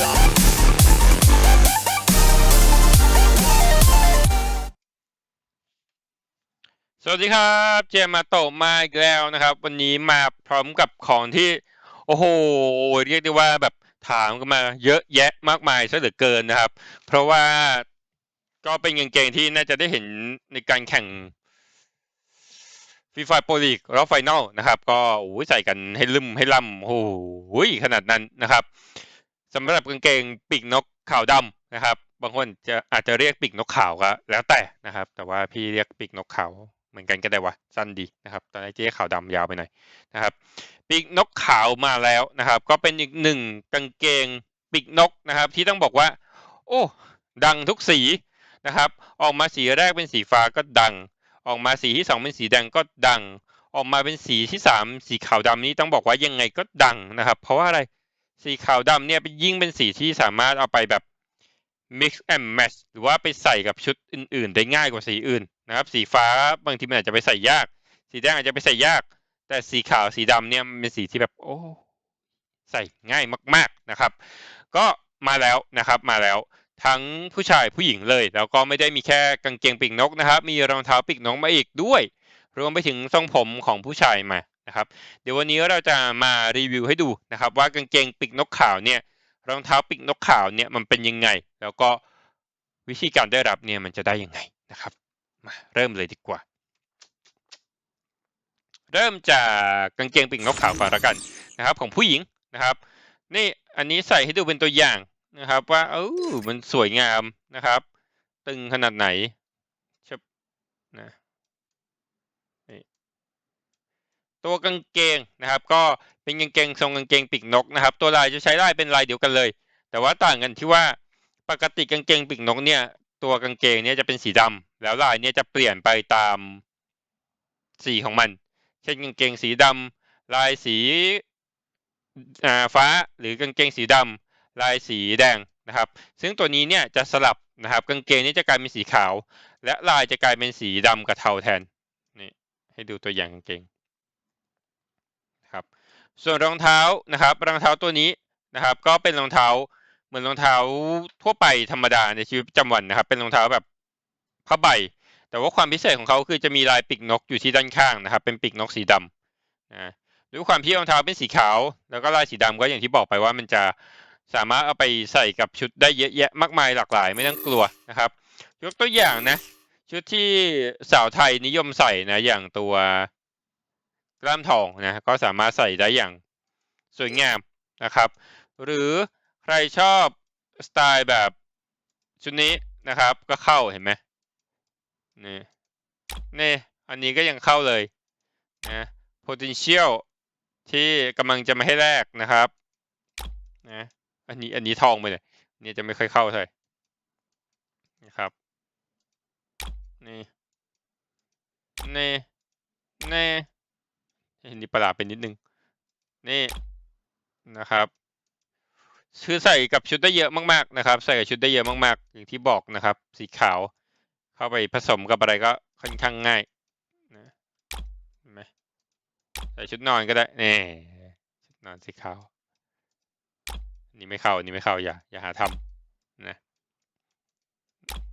สวัสดีครับ เจมมาโตมาอีกแล้วนะครับ วันนี้มาพร้อมกับของที่ โอ้โห เรียกได้ว่าแบบถามกันมาเยอะแยะมากมายซะเหลือเกินนะครับ เพราะว่าก็เป็นกางเกงที่น่าจะได้เห็นในการแข่งฟีฟาโปรลีกรอบไฟนอลนะครับ ก็โอ้ใส่กันให้ลืมให้ล่ำโอ้โหขนาดนั้นนะครับ สำหรับกางเกงปีกนกขาวดำนะครับ บางคนจะอาจจะเรียกปีกนกขาวก็แล้วแต่นะครับ แต่ว่าพี่เรียกปีกนกขาวเหมือนกันก็ได้วะสั้นดีนะครับ ตอนนี้เจ๊ขาวดำยาวไปหน่อยนะครับ ปีกนกขาวมาแล้วนะครับ ก็เป็นอีกหนึ่งกางเกงปีกนกนะครับ ที่ต้องบอกว่า โอ้ดังทุกสีนะครับ ออกมาสีแรกเป็นสีฟ้าก็ดัง ออกมาสีที่สองเป็นสีแดงก็ดัง ออกมาเป็นสีที่สามสีขาวดำนี้ต้องบอกว่ายังไงก็ดังนะครับ เพราะว่าอะไร สีขาวดำเนี่ยยิ่งเป็นสีที่สามารถเอาไปแบบ mix and match หรือว่าไปใส่กับชุดอื่น ๆ ได้ง่ายกว่าสีอื่นนะครับ สีฟ้าบางทีมันอาจจะไปใส่ยาก สีแดงอาจจะไปใส่ยาก แต่สีขาวสีดำเนี่ยเป็นสีที่แบบโอ้ใส่ง่ายมาก ๆนะครับ ก็มาแล้วนะครับมาแล้วทั้งผู้ชายผู้หญิงเลย แล้วก็ไม่ได้มีแค่กางเกงปีกนกนะครับ มีรองเท้าปีกนกมาอีกด้วย รวมไปถึงทรงผมของผู้ชายมานะครับ เดี๋ยววันนี้เราจะมารีวิวให้ดูนะครับว่ากางเกงปีกนกขาวเนี่ยรองเท้าปีกนกขาวเนี่ยมันเป็นยังไง แล้วก็วิธีการได้รับเนี่ยมันจะได้ยังไงนะครับมาเริ่มเลยดีกว่า เริ่มจากกางเกงปีกนกขาวก่อนละกันนะครับ ของผู้หญิงนะครับ นี่อันนี้ใส่ให้ดูเป็นตัวอย่างนะครับ ว่าเออมันสวยงามนะครับ ตึงขนาดไหนชนะนี่ ตัวกางเกงนะครับก็เป็นกางเกงทรงกางเกงปีกนกนะครับ ตัวลายจะใช้ลายเป็นลายเดียวกันเลย แต่ว่าต่างกันที่ว่าปกติกางเกงปีกนกเนี่ยตัวกางเกงเนี่ยจะเป็นสีดำแล้วลายเนี่ยจะเปลี่ยนไปตามสีของมัน เช่นกางเกงสีดำลายสีฟ้าหรือกางเกงสีดำลายสีแดงนะครับ ซึ่งตัวนี้เนี่ยจะสลับนะครับ กางเกงนี้จะกลายเป็นสีขาว และลายจะกลายเป็นสีดำกับเทาแทนนี่ให้ดูตัวอย่างกางเกง ส่วนรองเท้านะครับรองเท้าตัวนี้นะครับ ก็เป็นรองเท้าเหมือนรองเท้าทั่วไปธรรมดาในชีวิตประจำวันนะครับ เป็นรองเท้าแบบผ้าใบ แต่ว่าความพิเศษของเขาคือจะมีลายปีกนกอยู่ที่ด้านข้างนะครับ เป็นปีกนกสีดำนะด้วยความที่รองเท้าเป็นสีขาว แล้วก็ลายสีดำก็อย่างที่บอกไปว่ามันจะสามารถเอาไปใส่กับชุดได้เยอะแยะมากมายหลากหลายไม่ต้องกลัวนะครับ ยกตัวอย่างนะ ชุดที่สาวไทยนิยมใส่นะอย่างตัว กล้ามทองนะก็สามารถใส่ได้อย่างสวยงามนะครับ หรือใครชอบสไตล์แบบชุดนี้นะครับ ก็เข้าเห็นไหมนี่นี่อันนี้ก็ยังเข้าเลยนะ potential ที่กำลังจะมาให้แรกนะครับนะอันนี้อันนี้ทองไปเลยนี่จะไม่ค่อยเข้าเท่าไหร่นะครับนี่นี่นี่ อันนี้ประหลาดไปนิดนึง นี่นะครับ คือใส่กับชุดได้เยอะมากๆนะครับ ใส่กับชุดได้เยอะมากๆ อย่างที่บอกนะครับ สีขาว เข้าไปผสมกับอะไรก็ค่อนข้างง่ายนะเห็นไหมใส่ชุดนอนก็ได้นี่ชุดนอนสีขาวอันนี้ไม่เข้าอันนี้ไม่เข้าอย่าอย่าหาทำนะ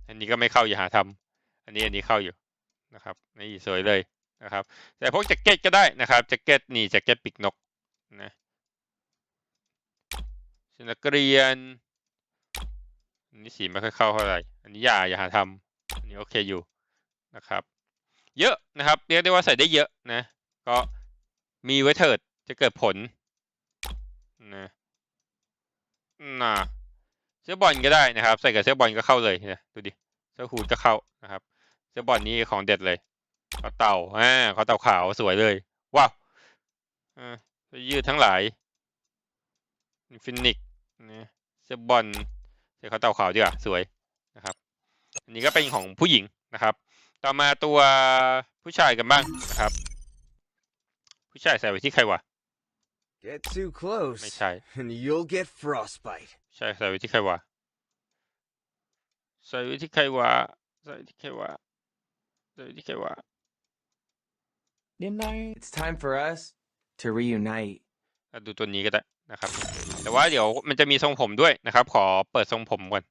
อันนี้ก็ไม่เข้าอย่าหาทำอันนี้อันนี้เข้าอยู่นะครับนี่สวยเลย นะครับ แต่พวกแจ็คเก็ตก็ได้นะครับแจ็คเก็ตนี่แจ็คเก็ตปีกนกนะชุดนักเรียนอันนี้สีไม่ค่อยเข้าเท่าไหร่อันนี้อย่าอย่าหาทำอันนี้โอเคอยู่นะครับ เยอะนะครับเรียกได้ว่าใส่ได้เยอะนะ ก็มีไว้เถิดจะเกิดผลนะน่ะเสื้อบอลก็ได้นะครับ ใส่กับเสื้อบอลก็เข้าเลยนะดูดิเสื้อฮูดก็เข้านะครับ เสื้อบอลนี้ของเด็ดเลย ขอเต่าอ่าขอเต่าขาวสวยเลย ว้าวอ่าเสื้อยืดทั้งหลายฟินิกนะเสื้อบอลเสื้อขอเต่าขาวดีกว่าสวยนะครับ อันนี้ก็เป็นของผู้หญิงนะครับ ต่อมาตัวผู้ชายกันบ้างนะครับ ผู้ชายใส่ไว้ที่ใครวะ Get too close, ไม่ใช่ and you'll get frostbite. ใช่ใส่ไว้ที่ใครวะใส่ไว้ที่ใครวะใส่ไว้ที่ใครวะใส่ไว้ที่ใครวะ It's time for us to reunite. อะดูตัวนี้ก็ได้นะครับ แต่ว่าเดี๋ยวมันจะมีทรงผมด้วยนะครับ ขอเปิดทรงผมก่อน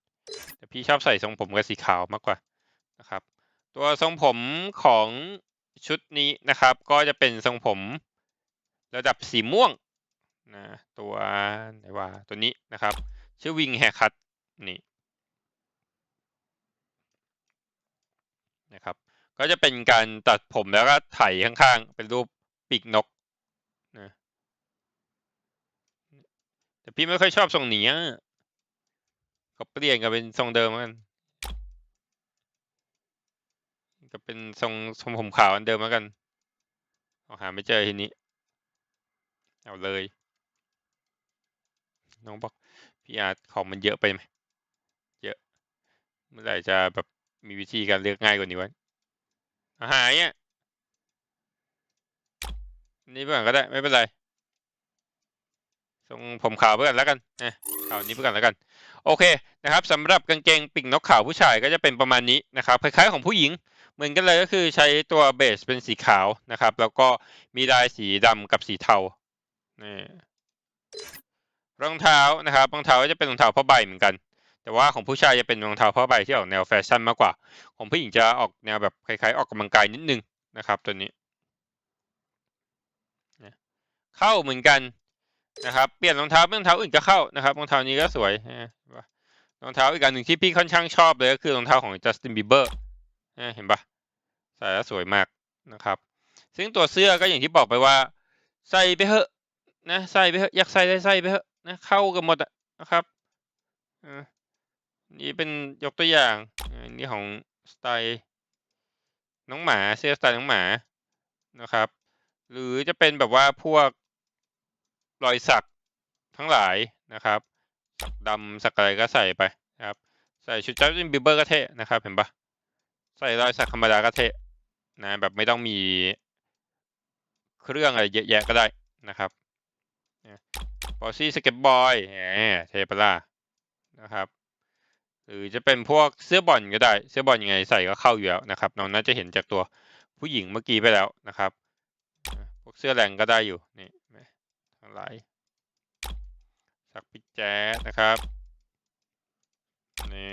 แต่พี่ชอบใส่ทรงผมกับสีขาวมากกว่านะครับ ตัวทรงผมของชุดนี้นะครับ ก็จะเป็นทรงผมระดับสีม่วงนะตัวไหนว่าตัวนี้นะครับ ชื่อวิงแฮร์คัตนี่นะครับ ก็จะเป็นการตัดผมแล้วก็ไถข้างๆ เป็นรูปปีกนกนะแต่พี่ไม่ค่อยชอบทรงนี้อะก็เปลี่ยนกันเป็นทรงเดิมกันก็เป็นทรงทรงผมขาวอันเดิมแล้วกันเอาหาไม่เจอทีนี้ เอาเลย น้องบอกพี่อาร์ตของมันเยอะไปไหมเยอะ เมื่อไหร่จะแบบมีวิธีการเลือกง่ายกว่านี้วะ หายอะนี่เพื่อนก็ได้ไม่เป็นไรทรงผมขาวเพื่อนแล้วกันนะขาวนี้เพื่อนแล้วกัน โอเคนะครับสำหรับกางเกงปีกนกขาวผู้ชายก็จะเป็นประมาณนี้นะครับคล้ายๆของผู้หญิงเหมือนกันเลยก็คือใช้ตัวเบสเป็นสีขาวนะครับ แล้วก็มีลายสีดำกับสีเทานี่รองเท้านะครับรองเท้าจะเป็นรองเท้าผ้าใบเหมือนกัน แต่ว่าของผู้ชายจะเป็นรองเท้าผ้าใบที่ออกแนวแฟชั่นมากกว่า ของผู้หญิงจะออกแนวแบบคล้ายๆ ออกกำลังกายนิดนึงนะครับตัวนี้ เข้าเหมือนกันนะครับเปลี่ยนรองเท้าเป็นรองเท้าอื่นก็เข้านะครับรองเท้านี้ก็สวยนะรองเท้าอีกอันหนึ่งที่พี่ค่อนข้างชอบเลยก็คือรองเท้าของจัสตินบีเบอร์เห็นปะใส่แล้วสวยมากนะครับ ซึ่งตัวเสื้อก็อย่างที่บอกไปว่า ใส่ไปเถอะนะใส่ไปเถอะอยากใส่ได้ใส่ไปเถอะนะเข้ากันหมดนะครับอ นี่เป็นยกตัวอย่างอันนี่ของสไตล์น้องหมาเสื้อสไตล์น้องหมานะครับ หรือจะเป็นแบบว่าพวกรอยสักทั้งหลายนะครับสักดำสักอะไรก็ใส่ไปนะครับใส่ชุดจัสตินบีเบอร์ก็เท่นะครับเห็นปะใส่รอยสักธรรมดาก็เท่นะแบบไม่ต้องมีเครื่องอะไรเยอะแยะก็ได้นะครับบอซี่สเก็ตบอยแหมเทปะล่านะครับ หรือจะเป็นพวกเสื้อบอลก็ได้ เสื้อบอลยังไงใส่ก็เข้าอยู่แล้วนะครับน้องน่าจะเห็นจากตัวผู้หญิงเมื่อกี้ไปแล้วนะครับ พวกเสื้อแรงก็ได้อยู่นี่ไหมทั้งหลายสักปิแจ๊สนะครับนี่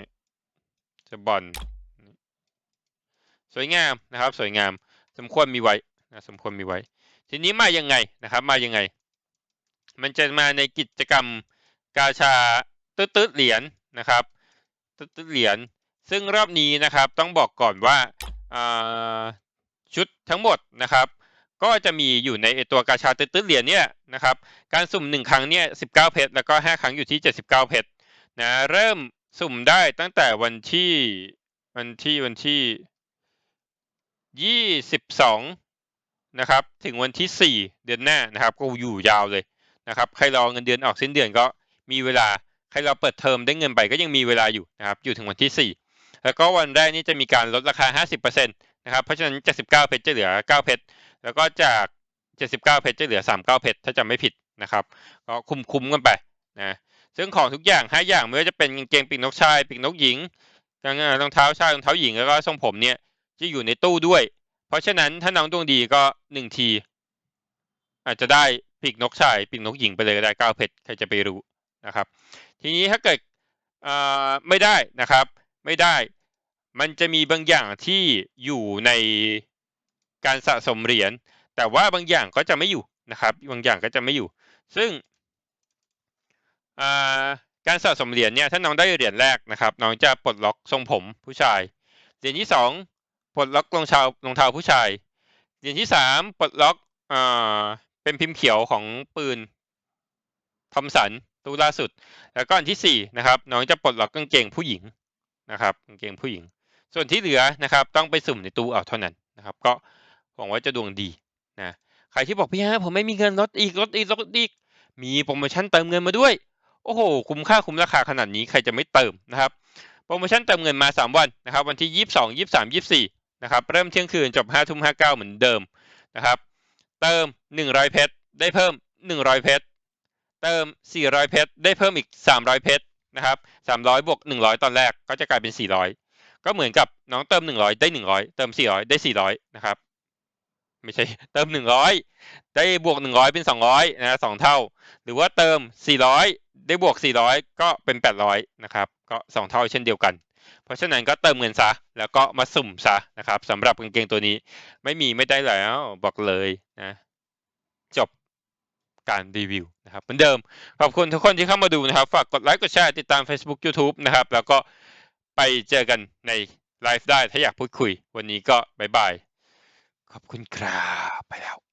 เสื้อบอลสวยงามนะครับ สวยงามสมควรมีไว้นะสมควรมีไว้ ทีนี้มายังไงนะครับ มายังไง มันจะมาในกิจกรรมกาชาตืดๆเหรียญนะครับ เหรียญซึ่งรอบนี้นะครับต้องบอกก่อนว่าชุดทั้งหมดนะครับ ก็จะมีอยู่ในตัวกาชาตืดตืดเหรียญเนี่ยนะครับการสุ่มหนึ่งครั้งเนี่ยสิเพชรแล้วก็ห้าครั้งอยู่ที่เจ็ดสิบเพชรนะเริ่มสุ่มได้ตั้งแต่วันที่วันที่วันที่ยี่สิบสองนะครับ ถึงวันที่ 4 เดือนหน้านะครับ ก็อยู่ยาวเลยนะครับ ใครรอเงินเดือนออกสิ้นเดือนก็มีเวลา ใครรอเปิดเทอมได้เงินไปก็ยังมีเวลาอยู่นะครับอยู่ถึงวันที่ 4 แล้วก็วันแรกนี้จะมีการลดราคา 50%นะครับเพราะฉะนั้น79เพชรจะเหลือ 9 เพชรแล้วก็จาก79เพชรจะเหลือ 39 เพชรถ้าจำไม่ผิดนะครับก็คุ้มๆกันไปนะซึ่งของทุกอย่าง 5 อย่างไม่ว่าจะเป็นกางเกงปีกนกชายปีกนกหญิงกางเกงรองเท้าชายรองเท้าหญิงแล้วก็ทรงผมเนี่ยจะอยู่ในตู้ด้วย เพราะฉะนั้นถ้าน้องดวงดีก็หนึ่งที อาจจะได้ปีกนกชายปีกนกหญิงไปเลยก็ได้เก้าเพชรใครจะไปรู้นะครับ ทีนี้ถ้าเกิดไม่ได้นะครับ ไม่ได้ มันจะมีบางอย่างที่อยู่ในการสะสมเหรียญแต่ว่าบางอย่างก็จะไม่อยู่นะครับ บางอย่างก็จะไม่อยู่ ซึ่งการสะสมเหรียญเนี่ยถ้าน้องได้เหรียญแรกนะครับ น้องจะปลดล็อกทรงผมผู้ชายเหรียญที่สองปลดล็อกรองเท้ารองเท้าผู้ชายเหรียญที่สามปลดล็อกอเป็นพิมพ์เขียวของปืนทอมสัน ตู้ล่าสุด แล้วก็อันที่สี่นะครับน้องจะปลดล็อกกางเกงผู้หญิงนะครับกางเกงผู้หญิง ส่วนที่เหลือนะครับต้องไปสุ่มในตู้เอาเท่านั้นนะครับก็หวังว่าจะดวงดีนะใครที่บอกพี่ฮะผมไม่มีเงินลดอีกลดอีกลดอีกมีโปรโมชั่นเติมเงินมาด้วยโอ้โหคุ้มค่าคุ้มราคาขนาดนี้ใครจะไม่เติมนะครับโปรโมชั่นเติมเงินมา 3 วันนะครับวันที่ 22 23 24นะครับเริ่มเที่ยงคืนจบ5ทุ่ม59 เหมือนเดิมนะครับเติม 100 เพชรได้เพิ่ม 100 เพชร เติม 400 เพชร ได้เพิ่มอีก 300 เพชรนะครับ 300 บวก 100 ตอนแรก ก็จะกลายเป็น 400 ก็เหมือนกับน้องเติม 100 ได้ 100 เติม 400 ได้ 400 นะครับ ไม่ใช่ เติมหนึ่งร้อยได้บวกหนึ่งร้อยเป็นสองร้อยนะสองเท่า หรือว่าเติมสี่ร้อยได้บวกสี่ร้อยก็เป็นแปดร้อยนะครับ ก็สองเท่าเช่นเดียวกัน เพราะฉะนั้นก็เติมเงินซะ แล้วก็มาสุ่มซะนะครับสำหรับกางเกงตัวนี้ ไม่มีไม่ได้แล้ว บอกเลยนะ การรีวิวนะครับเหมือนเดิม ขอบคุณทุกคนที่เข้ามาดูนะครับ ฝากกดไลค์กดแชร์ติดตาม Facebook YouTube นะครับ แล้วก็ไปเจอกันในไลฟ์ได้ถ้าอยากพูดคุย วันนี้ก็บายบาย ขอบคุณครับ ไปแล้ว